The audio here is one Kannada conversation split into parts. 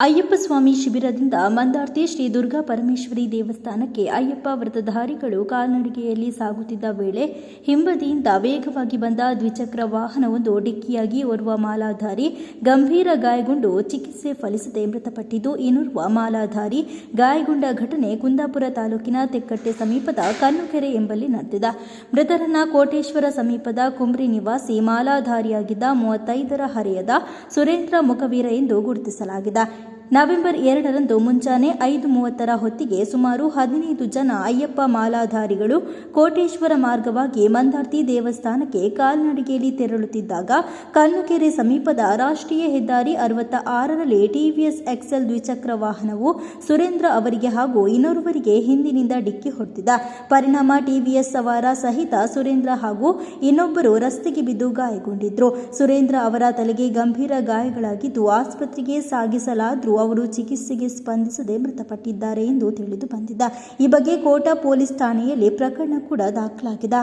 ಅಯ್ಯಪ್ಪ ಸ್ವಾಮಿ ಶಿಬಿರದಿಂದ ಮಂದಾರ್ತಿ ಶ್ರೀ ದುರ್ಗಾ ಪರಮೇಶ್ವರಿ ದೇವಸ್ಥಾನಕ್ಕೆ ಅಯ್ಯಪ್ಪ ವ್ರತಧಾರಿಗಳು ಕಾಲ್ನಡಿಗೆಯಲ್ಲಿ ಸಾಗುತ್ತಿದ್ದ ವೇಳೆ ಹಿಂಬದಿಯಿಂದ ವೇಗವಾಗಿ ಬಂದ ದ್ವಿಚಕ್ರ ವಾಹನವೊಂದು ಡಿಕ್ಕಿಯಾಗಿ ಓರ್ವ ಮಾಲಾಧಾರಿ ಗಂಭೀರ ಗಾಯಗೊಂಡು ಚಿಕಿತ್ಸೆ ಫಲಿಸದೆ ಮೃತಪಟ್ಟಿದ್ದು, ಇನ್ನೋರ್ವ ಮಾಲಾಧಾರಿ ಗಾಯಗೊಂಡ ಘಟನೆ ಕುಂದಾಪುರ ತಾಲೂಕಿನ ತೆಕ್ಕಟ್ಟೆ ಸಮೀಪದ ಕಣ್ಣುಕೆರೆ ಎಂಬಲ್ಲಿ ನಡೆದಿದೆ. ಮೃತರನ್ನ ಕೋಟೇಶ್ವರ ಸಮೀಪದ ಕುಂಬ್ರಿ ನಿವಾಸಿ ಮಾಲಾಧಾರಿಯಾಗಿದ್ದ ಮೂವತ್ತೈದರ ಹರೆಯದ ಸುರೇಂದ್ರ ಮುಖವೀರ ಎಂದು ಗುರುತಿಸಲಾಗಿದೆ. ನವೆಂಬರ್ ಎರಡರಂದು ಮುಂಜಾನೆ ಐದು ಮೂವತ್ತರ ಹೊತ್ತಿಗೆ ಸುಮಾರು ಹದಿನೈದು ಜನ ಅಯ್ಯಪ್ಪ ಮಾಲಾಧಾರಿಗಳು ಕೋಟೇಶ್ವರ ಮಾರ್ಗವಾಗಿ ಮಂದಾರ್ತಿ ದೇವಸ್ಥಾನಕ್ಕೆ ಕಾಲ್ನಡಿಗೆಯಲ್ಲಿ ತೆರಳುತ್ತಿದ್ದಾಗ ಕಲ್ಲುಕೆರೆ ಸಮೀಪದ ರಾಷ್ಟ್ರೀಯ ಹೆದ್ದಾರಿ ಅರವತ್ತ ಆರರಲ್ಲಿ ಟಿವಿಎಸ್ ಎಕ್ಸೆಲ್ ದ್ವಿಚಕ್ರ ವಾಹನವು ಸುರೇಂದ್ರ ಅವರಿಗೆ ಹಾಗೂ ಇನ್ನೋರ್ವರಿಗೆ ಹಿಂದಿನಿಂದ ಡಿಕ್ಕಿ ಹೊಡೆದಿದೆ. ಪರಿಣಾಮ ಟಿವಿಎಸ್ ಸವಾರ ಸಹಿತ ಸುರೇಂದ್ರ ಹಾಗೂ ಇನ್ನೊಬ್ಬರು ರಸ್ತೆಗೆ ಬಿದ್ದು ಗಾಯಗೊಂಡಿದ್ರು. ಸುರೇಂದ್ರ ಅವರ ತಲೆಗೆ ಗಂಭೀರ ಗಾಯಗಳಾಗಿದ್ದು ಆಸ್ಪತ್ರೆಗೆ ಸಾಗಿಸಲಾದರೂ ಅವರು ಚಿಕಿತ್ಸೆಗೆ ಸ್ಪಂದಿಸದೆ ಮೃತಪಟ್ಟಿದ್ದಾರೆ ಎಂದು ತಿಳಿದು ಬಂದಿದ್ದ ಈ ಬಗ್ಗೆ ಕೋಟಾ ಪೊಲೀಸ್ ಠಾಣೆಯಲ್ಲಿ ಪ್ರಕರಣ ಕೂಡ ದಾಖಲಾಗಿದೆ.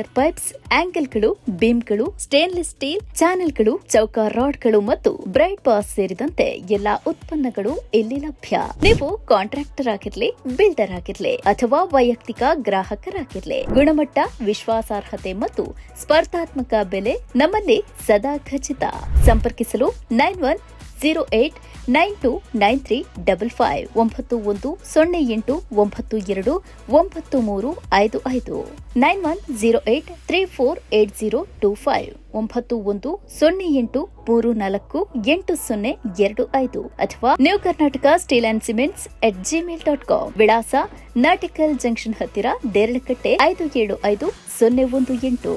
pipes ಆಂಗಲ್ಗಳು, ಬೀಮ್ಗಳು, ಸ್ಟೇನ್ಲೆಸ್ ಸ್ಟೀಲ್, ಚಾನೆಲ್ಗಳು, ಚೌಕ ರಾಡ್ಗಳು ಮತ್ತು ಬ್ರೈಟ್ ಬಾಸ್ ಸೇರಿದಂತೆ ಎಲ್ಲಾ ಉತ್ಪನ್ನಗಳು ಇಲ್ಲಿ ಲಭ್ಯ. ನೀವು ಕಾಂಟ್ರಾಕ್ಟರ್ ಆಗಿರ್ಲಿ, ಬಿಲ್ಡರ್ ಆಗಿರ್ಲಿ ಅಥವಾ ವೈಯಕ್ತಿಕ ಗ್ರಾಹಕರಾಗಿರ್ಲಿ, ಗುಣಮಟ್ಟ, ವಿಶ್ವಾಸಾರ್ಹತೆ ಮತ್ತು ಸ್ಪರ್ಧಾತ್ಮಕ ಬೆಲೆ ನಮ್ಮಲ್ಲಿ ಸದಾ ಖಚಿತ. ಸಂಪರ್ಕಿಸಲು nine one zero eight nine two nine three double five ಒಂಬತ್ತು ಒಂದು ಸೊನ್ನೆ ಎಂಟು ಒಂಬತ್ತು ಎರಡು ಒಂಬತ್ತು ಮೂರು ಐದು ಐದು. Nine one zero eight three four eight zero two five. ಒಂಬತ್ತು ಒಂದು ಸೊನ್ನೆ ಎಂಟು ಮೂರು ನಾಲ್ಕು ಎಂಟು ಸೊನ್ನೆ ಎರಡು ಐದು ಅಥವಾ new Karnataka steel and cements at Gmail dot com ವಿಳಾಸ ನಾಟಿಕಲ್ ಜಂಕ್ಷನ್ ಹತ್ತಿರ ದೇರಳಕಟ್ಟೆ ಐದು ಏಳು ಐದು ಸೊನ್ನೆ ಒಂದು ಎಂಟು.